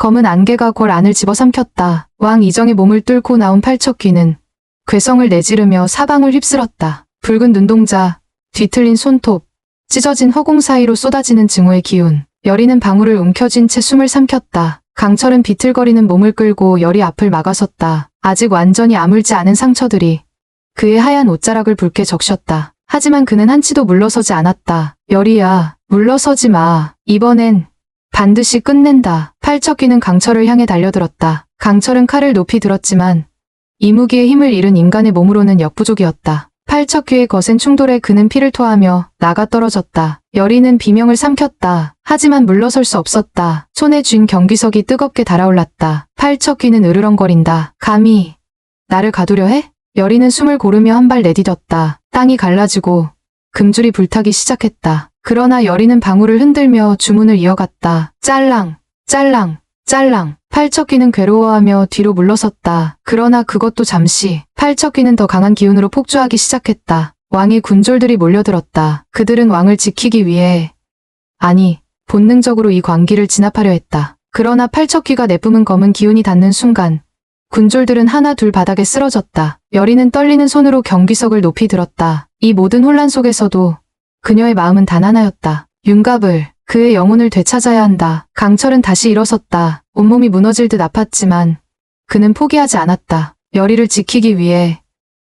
검은 안개가 골 안을 집어삼켰다. 왕 이정의 몸을 뚫고 나온 팔척귀는 괴성을 내지르며 사방을 휩쓸었다. 붉은 눈동자, 뒤틀린 손톱, 찢어진 허공 사이로 쏟아지는 증오의 기운. 여리는 방울을 움켜쥔 채 숨을 삼켰다. 강철은 비틀거리는 몸을 끌고 열이 앞을 막아섰다. 아직 완전히 아물지 않은 상처들이 그의 하얀 옷자락을 붉게 적셨다. 하지만 그는 한치도 물러서지 않았다. 열이야, 물러서지 마. 이번엔 반드시 끝낸다. 팔척귀는 강철을 향해 달려들었다. 강철은 칼을 높이 들었지만 이 무기의 힘을 잃은 인간의 몸으로는 역부족이었다. 팔척귀의 거센 충돌에 그는 피를 토하며 나가 떨어졌다. 열이는 비명을 삼켰다. 하지만 물러설 수 없었다. 손에 쥔 경기석이 뜨겁게 달아올랐다. 팔척귀는 으르렁거린다. 감히 나를 가두려 해? 열이는 숨을 고르며 한 발 내디뎠다. 땅이 갈라지고 금줄이 불타기 시작했다. 그러나 열이는 방울을 흔들며 주문을 이어갔다. 짤랑, 짤랑, 짤랑. 팔척귀는 괴로워하며 뒤로 물러섰다. 그러나 그것도 잠시. 팔척귀는 더 강한 기운으로 폭주하기 시작했다. 왕의 군졸들이 몰려들었다. 그들은 왕을 지키기 위해 아니, 본능적으로 이 광기를 진압하려 했다. 그러나 팔척귀가 내뿜은 검은 기운이 닿는 순간 군졸들은 하나 둘 바닥에 쓰러졌다. 여리는 떨리는 손으로 경기석을 높이 들었다. 이 모든 혼란 속에서도 그녀의 마음은 단 하나였다. 윤갑을, 그의 영혼을 되찾아야 한다. 강철은 다시 일어섰다. 온몸이 무너질 듯 아팠지만 그는 포기하지 않았다. 여리를 지키기 위해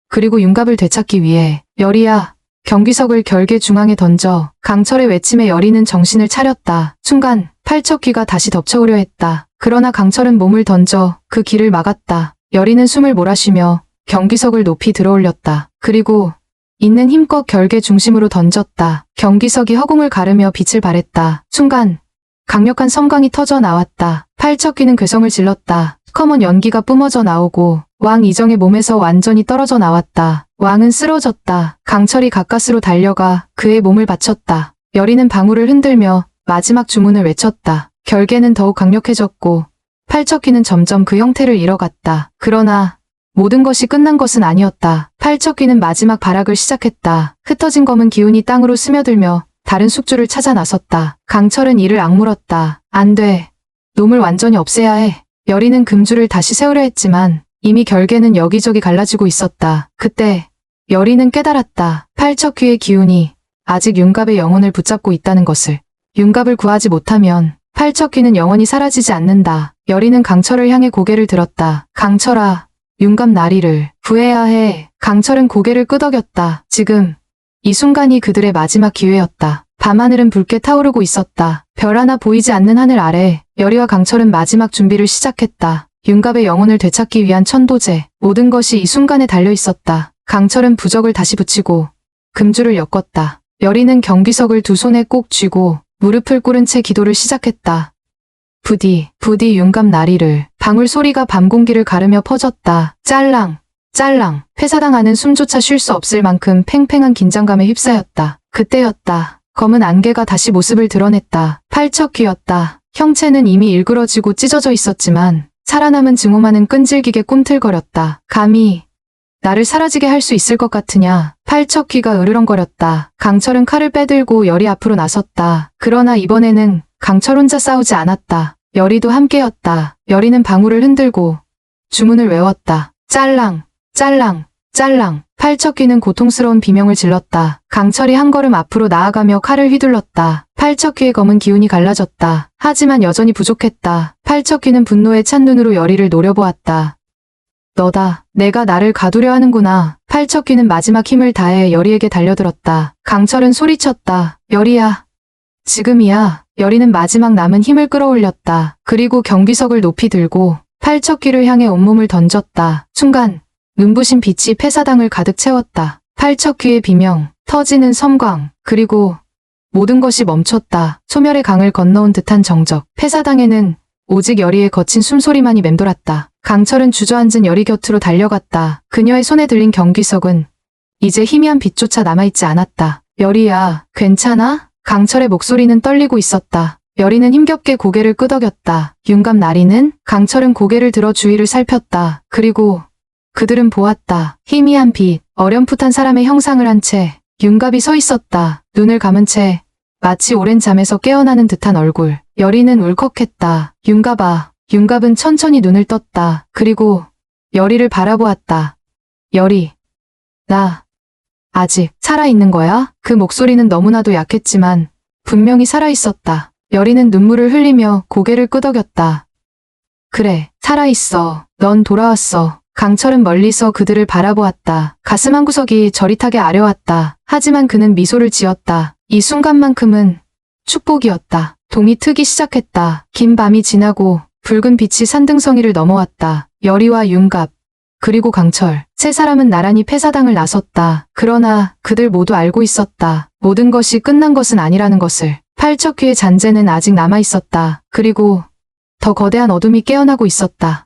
그리고 윤갑을 되찾기 위해 여리야 경기석을 결계 중앙에 던져 강철의 외침에 여리는 정신을 차렸다. 순간 팔척귀가 다시 덮쳐오려 했다. 그러나 강철은 몸을 던져 그 길을 막았다. 여리는 숨을 몰아쉬며 경기석을 높이 들어올렸다. 그리고 있는 힘껏 결계 중심으로 던졌다. 경기석이 허공을 가르며 빛을 발했다. 순간 강력한 섬광이 터져 나왔다. 팔척귀는 괴성을 질렀다. 커먼 연기가 뿜어져 나오고 왕 이정의 몸에서 완전히 떨어져 나왔다. 왕은 쓰러졌다. 강철이 가까스로 달려가 그의 몸을 받쳤다. 여리는 방울을 흔들며 마지막 주문을 외쳤다. 결계는 더욱 강력해졌고 팔척귀는 점점 그 형태를 잃어갔다. 그러나 모든 것이 끝난 것은 아니었다. 팔척귀는 마지막 발악을 시작했다. 흩어진 검은 기운이 땅으로 스며들며 다른 숙주를 찾아 나섰다. 강철은 이를 악물었다. 안 돼. 놈을 완전히 없애야 해. 여리는 금줄을 다시 세우려 했지만 이미 결계는 여기저기 갈라지고 있었다. 그때 여리는 깨달았다. 팔척귀의 기운이 아직 윤갑의 영혼을 붙잡고 있다는 것을. 윤갑을 구하지 못하면 팔척귀는 영원히 사라지지 않는다. 여리는 강철을 향해 고개를 들었다. 강철아, 윤갑 나리를 구해야 해. 강철은 고개를 끄덕였다. 지금 이 순간이 그들의 마지막 기회였다. 밤하늘은 붉게 타오르고 있었다. 별 하나 보이지 않는 하늘 아래 여리와 강철은 마지막 준비를 시작했다. 윤갑의 영혼을 되찾기 위한 천도제. 모든 것이 이 순간에 달려 있었다. 강철은 부적을 다시 붙이고 금줄을 엮었다. 여리는 경비석을 두 손에 꼭 쥐고 무릎을 꿇은 채 기도를 시작했다. 부디, 부디 윤갑 나리를 방울 소리가 밤 공기를 가르며 퍼졌다. 짤랑, 짤랑. 회사당 안은 숨조차 쉴 수 없을 만큼 팽팽한 긴장감에 휩싸였다. 그때였다. 검은 안개가 다시 모습을 드러냈다. 팔척 귀였다. 형체는 이미 일그러지고 찢어져 있었지만 살아남은 증오만은 끈질기게 꿈틀거렸다. 감히 나를 사라지게 할 수 있을 것 같으냐. 팔척 귀가 으르렁거렸다. 강철은 칼을 빼들고 열이 앞으로 나섰다. 그러나 이번에는 강철 혼자 싸우지 않았다. 열이도 함께였다. 열이는 방울을 흔들고 주문을 외웠다. 짤랑, 짤랑, 짤랑. 팔척귀는 고통스러운 비명을 질렀다. 강철이 한 걸음 앞으로 나아가며 칼을 휘둘렀다. 팔척귀의 검은 기운이 갈라졌다. 하지만 여전히 부족했다. 팔척귀는 분노에 찬 눈으로 열이를 노려보았다. 너다. 내가 나를 가두려 하는구나. 팔척귀는 마지막 힘을 다해 열이에게 달려들었다. 강철은 소리쳤다. 열이야. 지금이야. 열이는 마지막 남은 힘을 끌어올렸다. 그리고 경비석을 높이 들고 팔척귀를 향해 온몸을 던졌다. 순간 눈부신 빛이 폐사당을 가득 채웠다. 팔척귀의 비명, 터지는 섬광, 그리고 모든 것이 멈췄다. 소멸의 강을 건너온 듯한 정적. 폐사당에는 오직 열이의 거친 숨소리만이 맴돌았다. 강철은 주저앉은 열이 곁으로 달려갔다. 그녀의 손에 들린 경기석은 이제 희미한 빛조차 남아있지 않았다. 열이야, 괜찮아? 강철의 목소리는 떨리고 있었다. 열이는 힘겹게 고개를 끄덕였다. 윤감 나리는 강철은 고개를 들어 주위를 살폈다. 그리고 그들은 보았다. 희미한 빛, 어렴풋한 사람의 형상을 한 채 윤갑이 서 있었다. 눈을 감은 채 마치 오랜 잠에서 깨어나는 듯한 얼굴. 열이는 울컥했다. 윤갑아, 윤갑은 천천히 눈을 떴다. 그리고 열이를 바라보았다. 열이, 나, 아직 살아있는 거야? 그 목소리는 너무나도 약했지만 분명히 살아있었다. 열이는 눈물을 흘리며 고개를 끄덕였다. 그래, 살아있어. 넌 돌아왔어. 강철은 멀리서 그들을 바라보았다. 가슴 한 구석이 저릿하게 아려왔다. 하지만 그는 미소를 지었다. 이 순간만큼은 축복이었다. 동이 트기 시작했다. 긴 밤이 지나고 붉은 빛이 산등성이를 넘어왔다. 열이와 윤갑, 그리고 강철. 세 사람은 나란히 폐사당을 나섰다. 그러나 그들 모두 알고 있었다. 모든 것이 끝난 것은 아니라는 것을. 팔척귀의 잔재는 아직 남아 있었다. 그리고 더 거대한 어둠이 깨어나고 있었다.